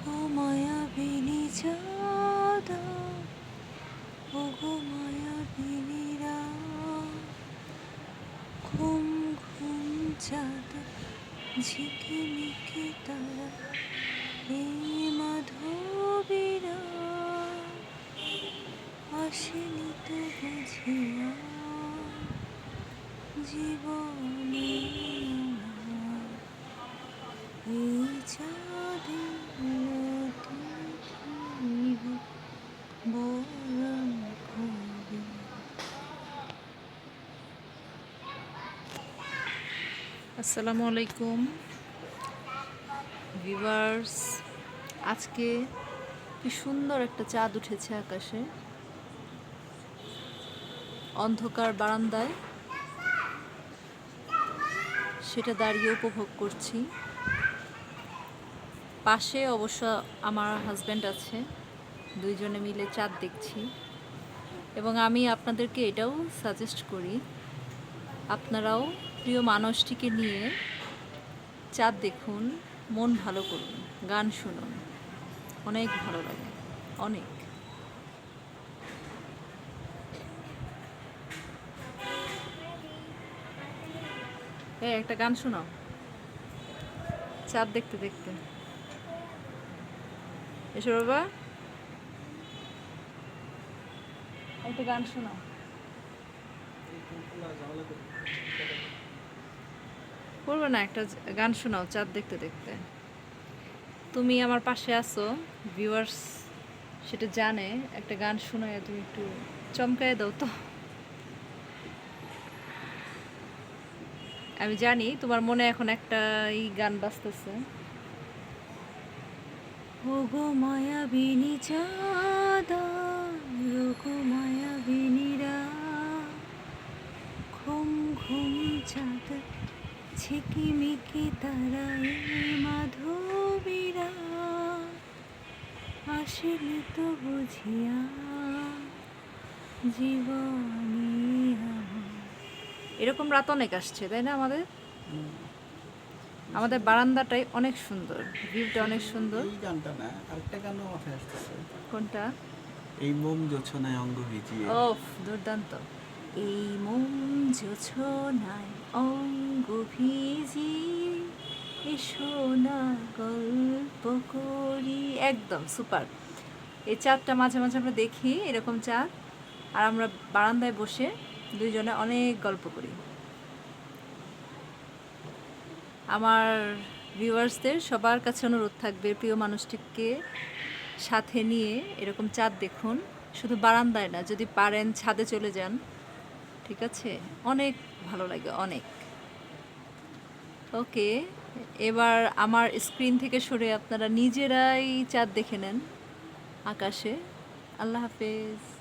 ওগো মায়াবিনী চাঁদা ওগো মায়াবিনীরা ঘুম ঘুম চাঁদ ঝিকিমিকি তারা এই মাধবীরা। আসেনি তো বুঝিয়া জীবনে এই করি আসসালামু আলাইকুম। ভিভার্স আজকে কি সুন্দর একটা চাঁদ উঠেছে আকাশে। অন্ধকার বারান্দায় সেটা দাঁড়িয়ে উপভোগ করছি। পাশে অবশ্য আমার হাজব্যান্ড আছে। দুইজনে মিলে চাঁদ দেখছি। এবং আমি আপনাদেরকে এটাও সাজেস্ট করি, আপনারাও প্রিয় মানুষটিকে নিয়ে চাঁদ দেখুন, মন ভালো করুন, গান শুনুন। অনেক ভালো লাগে, অনেক। একটা গান শোনাও। চাঁদ দেখতে দেখতে। এসো বাবা। একটা গান শোনাও। করবে না একটা গান শোনাও চাঁদ দেখতে দেখতে। তুমি আমার পাশে আছো ভিউয়ার্স সেটা জানে একটা গান শোনায় তুমি একটু চমকায় দাও তো। আমি জানি তোমার মনে এখন একটা এই গান বাজতেছে। ওগো মায়াবিনী চাঁদা ওগো মায়াবিনীরা ঘুম ঘুম চাঁদ ঝিকিমিকি তারা এই মাধবীরা আসেনি তো বুঝিয়া জীবনী এরকম রাত অনেক আসছে তাই না আমাদের? আমাদের বারান্দাটাই অনেক সুন্দর ভিউটা অনেক সুন্দর। এই গানটা না আরেকটা গানও মাথায় আসতেছে। কোনটা? এই মোম জোছনায় অঙ্গ ভিজিয়ে। ওফ দুর্দান্ত। এই মন জোছনায় অঙ্গ ভিজি এসো না গল্প করি। একদম সুপার। এই চাঁদটা মাঝে মাঝে আমরা দেখি এরকম চাঁদ। আর আমরা বারান্দায় বসে দুইজনে অনেক গল্প করি। আমার ভিউয়ার্সদের সবার কাছে অনুরোধ থাকবে প্রিয় মানুষটিকে সাথে নিয়ে এরকম চাঁদ দেখুন। শুধু বারান্দায় না, যদি পারেন ছাদে চলে যান। ঠিক আছে? অনেক ভালো লাগে, অনেক। ওকে, এবার আমার স্ক্রিন থেকে সরে আপনারা নিজেরাই চাঁদ দেখে নেন আকাশে। আল্লাহ হাফেজ।